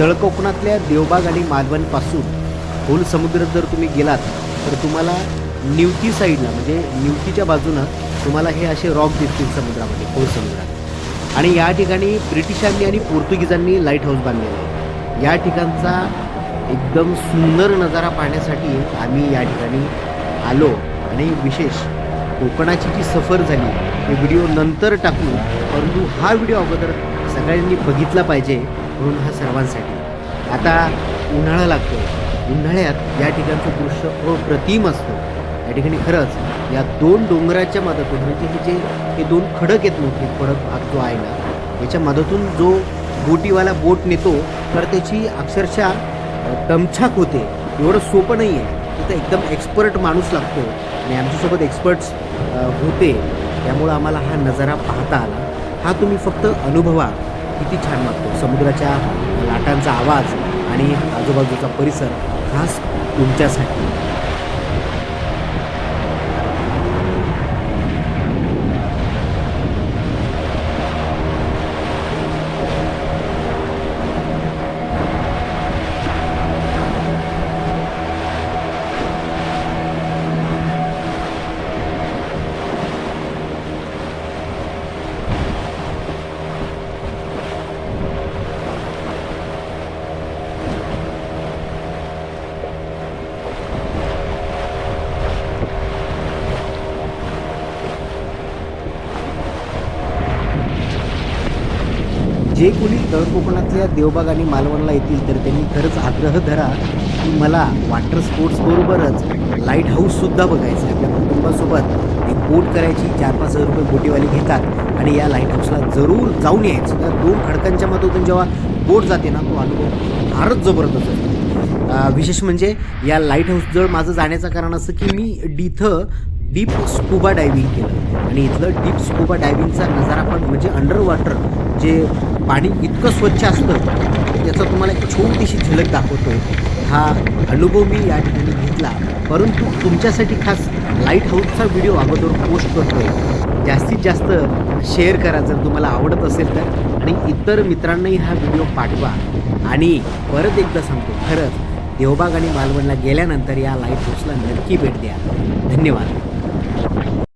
तळकोकणातल्या देवबाग आणि मालवणपासून खोल समुद्र जर तुम्ही गेलात तर तुम्हाला निवती साईडला म्हणजे निवतीच्या बाजूनं तुम्हाला हे असे रॉक दिसतील समुद्रामध्ये खोल समुद्रात. आणि या ठिकाणी ब्रिटिशांनी आणि पोर्तुगीजांनी लाइट हाऊस बांधलेलं आहे. या ठिकाणचा एकदम सुंदर नजारा पाहण्यासाठी आम्ही या ठिकाणी आलो आणि विशेष कोकणाची जी सफर झाली ते व्हिडिओ नंतर टाकू परंतु हा व्हिडिओ अगोदर सगळ्यांनी बघितला पाहिजे. म्हणून हा सर्वांसाठी. आता उन्हाळा लागतो उन्हाळ्यात या ठिकाणचं दृश्य अप्रतिम असतं. या ठिकाणी खरंच या दोन डोंगराच्या मदतून म्हणजे हे जे हे दोन खडक आहेत मोठे खडक भाग जो आहे ना याच्या मदतून जो बोटीवाला बोट नेतो तर त्याची अक्षरशः दमछाक होते. एवढं सोपं नाही आहे तिथं एकदम एक्सपर्ट माणूस लागतो आणि आमच्यासोबत एक्सपर्ट्स होते. त्यामुळं आम्हाला हा नजारा पाहता आला. हा तुम्ही फक्त अनुभवा. किती छान वाटतो समुद्राच्या लाटांचा आवाज आणि आजूबाजूचा परिसर खास तुमच्यासाठी. जे कोणी तळ कोकणातल्या देवबाग आणि मालवणला येतील तर त्यांनी खरंच आग्रह धरा की मला वॉटर स्पोर्ट्सबरोबरच लाइट हाऊससुद्धा बघायचं आहे. आपल्या कुटुंबासोबत एक बोट करायची चार पाच हजार रुपये बोटीवाले घेतात आणि या लाइट हाऊसला जरूर जाऊन यायचं. त्या दोन खडकांच्या मधून जेव्हा बोट जाते ना तो अनुभव फारच जबरदस्त असतो. विशेष म्हणजे या लाइट हाऊसजवळ माझं जाण्याचं कारण असं की मी डिथं डीप स्कुबा डायव्हिंग केलं. आणि इथलं डीप स्कुबा डायव्हिंगचा नजारा पण म्हणजे अंडर वॉटर जे पाणी इतकं स्वच्छ असतं त्याचा तुम्हाला एक छोटीशी झलक दाखवतो. हा अनुभव मी या ठिकाणी घेतला. परंतु तुमच्यासाठी खास लाइट हाऊसचा व्हिडिओ अगोदर पोस्ट करतोय. जास्तीत जास्त शेअर करा जर तुम्हाला आवडत असेल तर. आणि इतर मित्रांनाही हा व्हिडिओ पाठवा. आणि परत एकदा सांगतो खरंच देवबाग आणि मालवणला गेल्यानंतर या लाइट हाऊसला नक्की भेट द्या. धन्यवाद.